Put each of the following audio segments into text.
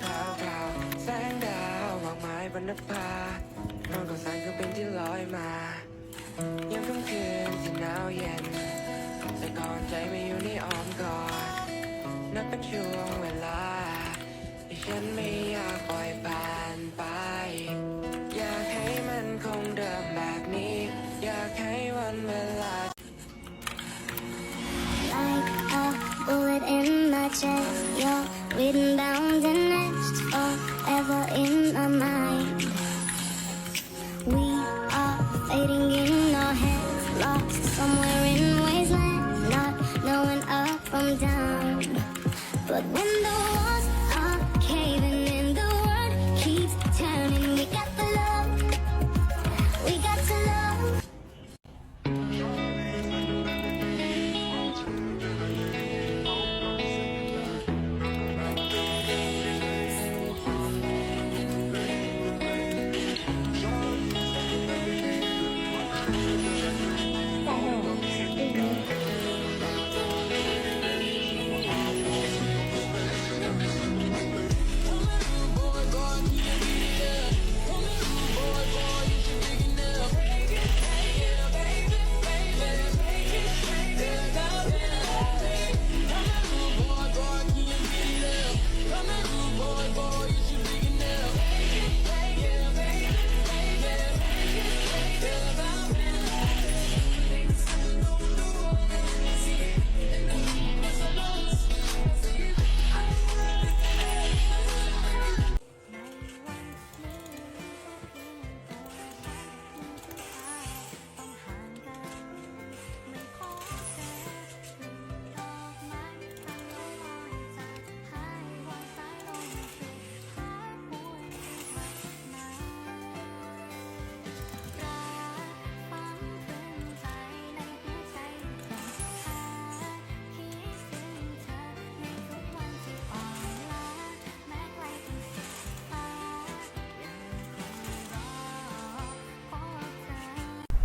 พราวพราวแสงดาววากมายบนนภานอนกับแสงเครื่องบินที่ลอยมายังค่ำคืนที่หนาวเย็นแต่ก่อนใจไม่อยู่ในอ้อมกอดนับเป็นช่วงเวลา But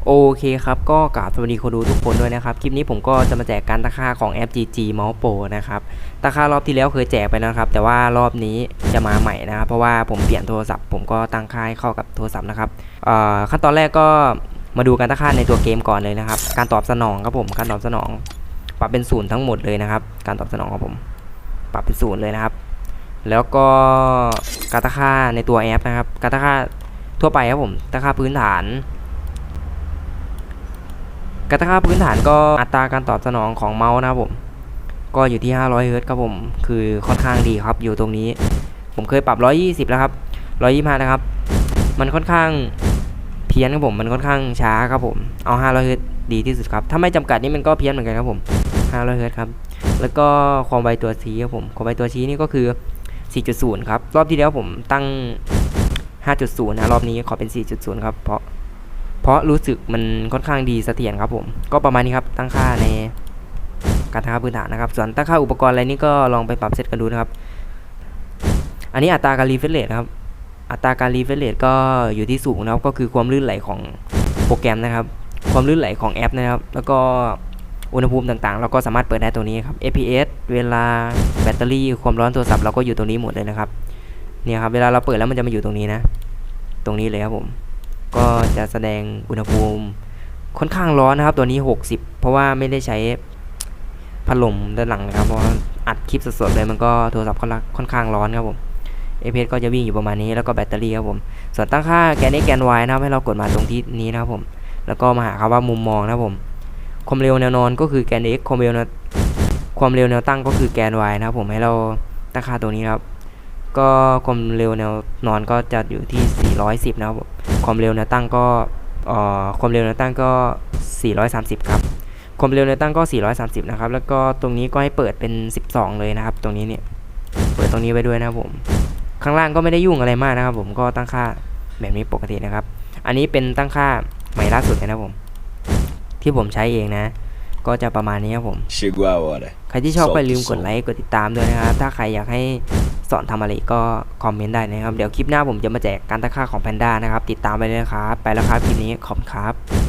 โอเคครับก็กราบสวัสดีคนดูทุกคนด้วยนะครับ คลิปนี้ผมก็จะมาแจกการตะค่าของแอป GG Mouse Pro นะครับตะค่ารอบที่แล้วเคยแจกไปแล้วนะครับ แต่ว่ารอบนี้จะมาใหม่นะครับ เพราะว่าผมเปลี่ยนโทรศัพท์ ผมก็ตั้งค่าให้เข้ากับโทรศัพท์นะครับขั้นตอนแรกก็มาดูการตะค่าในตัวเกมก่อนเลยนะครับ การตอบสนองครับผมการตอบสนอง ปรับเป็นศูนย์ทั้งหมดเลยนะครับ การตอบสนองของผม ปรับเป็นศูนย์เลยนะครับ แล้วก็การตะค่าในตัวแอปนะครับการตะค่าทั่วไปครับผมตะค่าพื้นฐาน กระทาพื้นฐานก็อัตราการตอบสนองของเมาส์นะครับผม ก็อยู่ที่ 500เฮิรตซ์ครับผม คือค่อนข้างดีครับอยู่ตรงนี้ ผมเคยปรับ 120 แล้วครับ 125 นะครับ มันค่อนข้างเพี้ยนครับผม มันค่อนข้างช้าครับผม เอา 500เฮิรตซ์ดีที่สุดครับ ถ้าไม่จำกัดนี่มันก็เพี้ยนเหมือนกันครับผม 500เฮิรตซ์ครับ แล้วก็ความไวตัวชี้ครับผม ความไวตัวชี้นี่ก็คือ 4.0 ครับ รอบที่แล้วผมตั้ง 5.0 นะ รอบนี้ขอเป็น 4.0 ครับ เพราะ เพราะรู้สึกมันค่อนข้างดีเสถียรครับผม ก็ประมาณนี้ครับตั้งค่าในการตั้งค่าพื้นฐานนะครับ ส่วนตั้งค่าอุปกรณ์อะไรนี่ก็ลองไปปรับเซตกันดูนะครับ อันนี้อัตราการรีเฟรชเรทครับอัตราการรีเฟรชเรทก็อยู่ที่สูงนะครับก็คือความลื่นไหลของโปรแกรมนะครับ ความลื่นไหลของแอปนะครับ แล้วก็อุณหภูมิต่างๆ เราก็สามารถเปิดได้ตรงนี้ครับ APS เวลาแบตเตอรี่ความร้อนโทรศัพท์เราก็อยู่ตรงนี้หมดเลยนะครับเนี่ยครับเวลาเราเปิดแล้วมันจะมาอยู่ตรงนี้นะ ตรงนี้เลยครับผม ก็จะแสดงอุณหภูมิค่อนข้างร้อนนะครับ ตัวนี้ 60 เพราะว่าไม่ได้ใช้พัดลมด้านหลังนะครับเพราะาอัดคลิปสดๆเลยมันก็โทรศัพท์ค่อนข้างร้อนครับผม APS ก็จะวิ่งอยู่ประมาณนี้แล้วก็แบตเตอรี่ครับผม ส่วนตั้งค่าแกน x แกน y นะครับให้เรากดมาตรงที่นี้นะครับผม แล้วก็มาหาคำว่ามุมมองนะครับผม ความเร็วแนวนอนก็คือแกน x ความเร็วแนวความเร็วแนวตั้งก็คือแกน y นะครับผมให้เราตั้งค่าตัวนี้ครับ ก็ความเร็วแนวนอนก็จะอยู่ที่ 410 นะครับ ความเร็วแนวตั้งก็เอ่อความเร็วแนวตั้งก็ 430 ครับ ความเร็วแนวตั้งก็ 430 นะครับ แล้วก็ตรงนี้ก็ให้เปิดเป็น 12 เลยนะครับ ตรงนี้เนี่ย เปิดตรงนี้ไว้ด้วยนะครับผม ข้างล่างก็ไม่ได้ยุ่งอะไรมากนะครับ ผม ก็ตั้งค่าแบบนี้ปกตินะครับ อันนี้เป็นตั้งค่าใหม่ล่าสุดเลยนะครับผม ที่ผมใช้เองนะ ก็จะประมาณนี้ครับผม Chegou a hora. ใครที่ชอบ Solta ก็ o ลืมกด som. ไลค์ กดติดตามด้วยนะครับ ถ้าใครอยากให้ สอนทำอะไรก็คอมเมนต์ได้นะครับ เดี๋ยวคลิปหน้าผมจะมาแจกการตั้งค่าของแพนด้านะครับ ติดตามไปเลยนะครับ ไปแล้วครับคลิปนี้ขอบคุณครับ